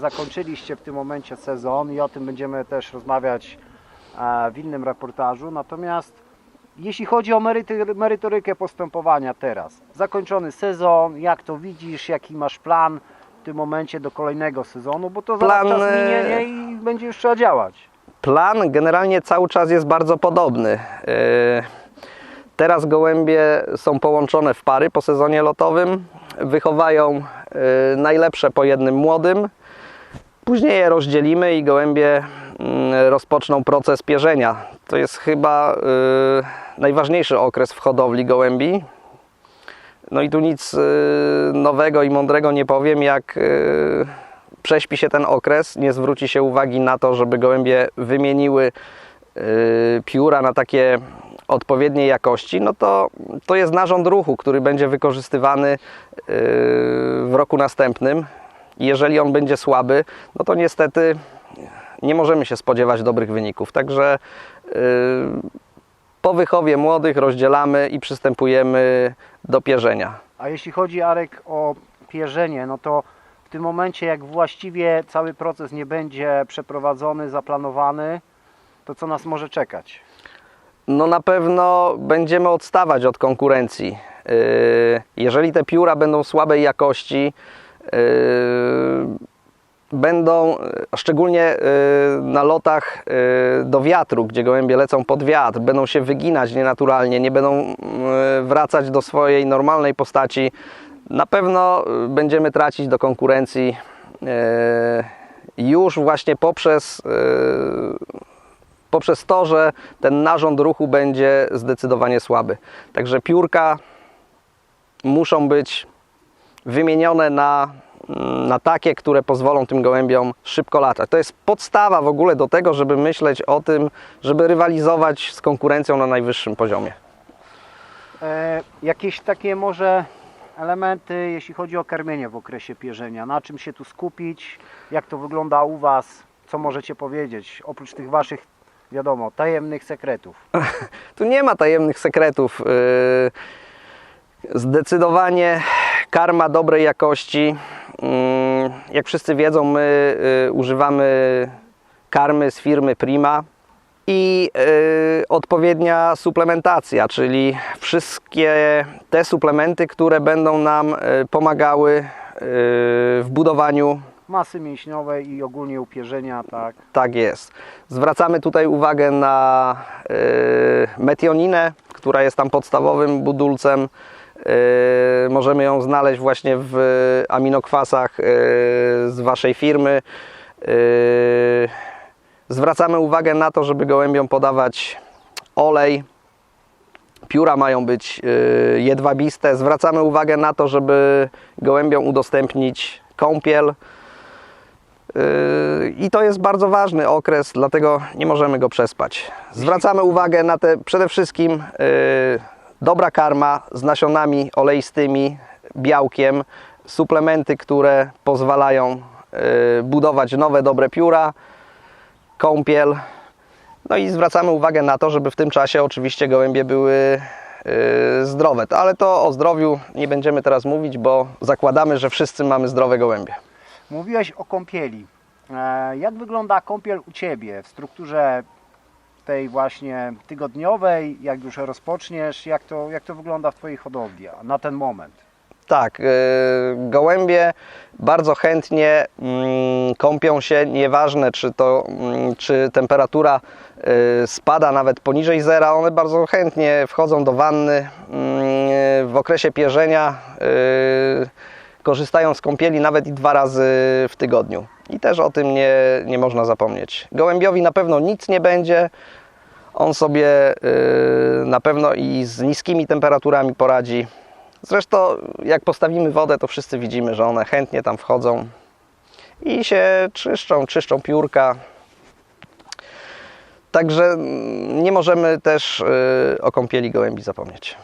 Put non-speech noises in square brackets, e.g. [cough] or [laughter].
Zakończyliście w tym momencie sezon i o tym będziemy też rozmawiać e, w innym reportażu. Natomiast jeśli chodzi o merytorykę postępowania teraz, zakończony sezon, jak to widzisz, jaki masz plan w tym momencie do kolejnego sezonu, bo to zaraz Plan, czas e, minie nie? i będzie już trzeba działać. Plan generalnie cały czas jest bardzo podobny. Yy, Teraz gołębie są połączone w pary po sezonie lotowym. Wychowają najlepsze po jednym młodym. Później je rozdzielimy i gołębie mm, rozpoczną proces pierzenia. To jest chyba yy, najważniejszy okres w hodowli gołębi. No i tu nic yy, nowego i mądrego nie powiem, jak yy, prześpi się ten okres, nie zwróci się uwagi na to, żeby gołębie wymieniły yy, pióra na takie odpowiedniej jakości, no to to jest narząd ruchu, który będzie wykorzystywany w roku następnym. I Jeżeli on będzie słaby, no to niestety nie możemy się spodziewać dobrych wyników. Także yy, po wychowie młodych rozdzielamy i przystępujemy do pierzenia. A jeśli chodzi Arek o pierzenie, no to w tym momencie jak właściwie cały proces nie będzie przeprowadzony, zaplanowany, to co nas może czekać? No na pewno będziemy odstawać od konkurencji. Yy, Jeżeli te pióra będą słabej jakości, będą yy, szczególnie yy, na lotach yy, do wiatru, gdzie gołębie lecą pod wiatr, będą się wyginać nienaturalnie, nie będą wracać do swojej normalnej postaci, na pewno będziemy tracić do konkurencji już właśnie poprzez poprzez to, że ten narząd ruchu będzie zdecydowanie słaby. Także piórka muszą być wymienione na, na takie, które pozwolą tym gołębiom szybko latać. To jest podstawa w ogóle do tego, żeby myśleć o tym, żeby rywalizować z konkurencją na najwyższym poziomie. E, jakieś takie może elementy, jeśli chodzi o karmienie w okresie pierzenia, na czym się tu skupić, jak to wygląda u Was, co możecie powiedzieć, oprócz tych Waszych, wiadomo, tajemnych sekretów. [laughs] Tu nie ma tajemnych sekretów. Yy, Zdecydowanie karma dobrej jakości. Yy, Jak wszyscy wiedzą, my yy, używamy karmy z firmy Prima i yy, odpowiednia suplementacja, czyli wszystkie te suplementy, które będą nam yy, pomagały w budowaniu Masy mięśniowej i ogólnie upierzenia, tak. tak jest. Zwracamy tutaj uwagę na y, metioninę, która jest tam podstawowym budulcem. Y, możemy ją znaleźć właśnie w aminokwasach y, z Waszej firmy. Y, zwracamy uwagę na to, żeby gołębiom podawać olej. Pióra mają być jedwabiste. Zwracamy uwagę na to, żeby gołębiom udostępnić kąpiel. Yy, I to jest bardzo ważny okres, dlatego nie możemy go przespać. Zwracamy uwagę na te przede wszystkim yy, dobra karma z nasionami oleistymi, białkiem, suplementy, które pozwalają yy, budować nowe, dobre pióra, kąpiel. No i zwracamy uwagę na to, żeby w tym czasie oczywiście gołębie były yy, zdrowe. Ale to o zdrowiu nie będziemy teraz mówić, bo zakładamy, że wszyscy mamy zdrowe gołębie. Mówiłeś o kąpieli. E, Jak wygląda kąpiel u Ciebie w strukturze tej właśnie tygodniowej, jak już rozpoczniesz, jak to, jak to wygląda w Twojej hodowli na ten moment? Tak, yy, gołębie bardzo chętnie mm, kąpią się, nieważne czy to, mm, czy temperatura yy, spada nawet poniżej zera, one bardzo chętnie wchodzą do wanny mm, w okresie pierzenia, yy, korzystają z kąpieli nawet i dwa razy w tygodniu. I też o tym nie, nie można zapomnieć. Gołębiowi na pewno nic nie będzie, on sobie yy, na pewno i z niskimi temperaturami poradzi. Zresztą jak postawimy wodę, to wszyscy widzimy, że one chętnie tam wchodzą i się czyszczą, czyszczą piórka. Także mm, nie możemy też yy, o kąpieli gołębi zapomnieć.